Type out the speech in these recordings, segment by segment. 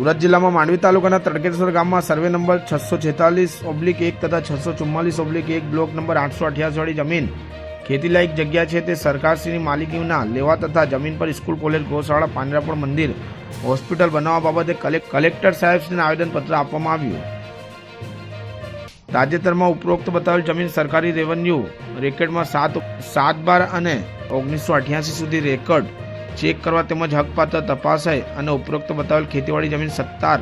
સુરત જિલ્લામાં માંડવી તાલુકાના તડકેશ્વર ગામમાં સર્વે નંબર છસો છેતાલીસ ઓબ્લિક એક તથા છસો ચુમ્માલીસ ઓબ્લિક એક બ્લોક નંબર આઠસો અઠ્યાસી જમીન ખેતીલાયક જગ્યા છે તે સરકારશ્રીની માલિકીના લેવા તથા જમીન પર સ્કૂલ, કોલેજ, ગૌશાળા, પાંજરાપોળ મંદિર, હોસ્પિટલ બનાવવા બાબતે કલેક- કલેક્ટર સાહેબશ્રીને આવેદનપત્ર આપવામાં આવ્યું. તાજેતરમાં ઉપરોક્ત બતાવેલ જમીન સરકારી રેવન્યુ રેકેટમાં સાત સાત બાર અને ઓગણીસો અઠ્યાસી સુધી રેકર્ડ ચેક કરવા તેમજ હકપાત્ર તપાસાય અને ઉપરોક્ત બતાવેલ ખેતીવાડી જમીન સત્તાર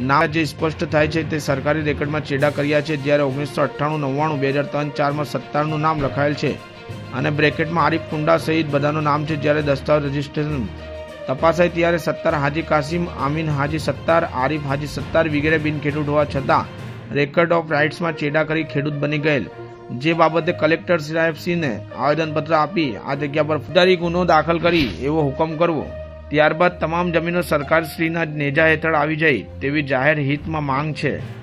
ના જે સ્પષ્ટ થાય છે તે સરકારી રેકર્ડમાં ચેડા કર્યા છે જ્યારે ઓગણીસો અઠ્ઠાણું, નવ્વાણું, બે હજાર ત્રણ ચારમાં સત્તારનું નામ લખાયેલ છે અને બ્રેકેટમાં આરીફ કુંડા સહિત બધાનું નામ છે જ્યારે દસ્તાવેજ રજિસ્ટ્રેશન તપાસાય ત્યારે સત્તાર હાજી કાસિમ, આમીન હાજી સત્તાર, આરીફ હાજી સત્તાર વગેરે બિન ખેડૂત હોવા છતાં રેકર્ડ ઓફ રાઇટ્સમાં ચેડા કરી ખેડૂત બની ગયેલ. જે બાબતે કલેક્ટર સાહેબસિંહને આવેદનપત્ર આપી આ જગ્યા પર ફોજદારી ગુનો દાખલ કરી એવો હુકમ કરવો. ત્યારબાદ તમામ જમીનો સરકારશ્રીના નેજા હેઠળ આવી જાય તેવી જાહેર હિતમાં માંગ છે.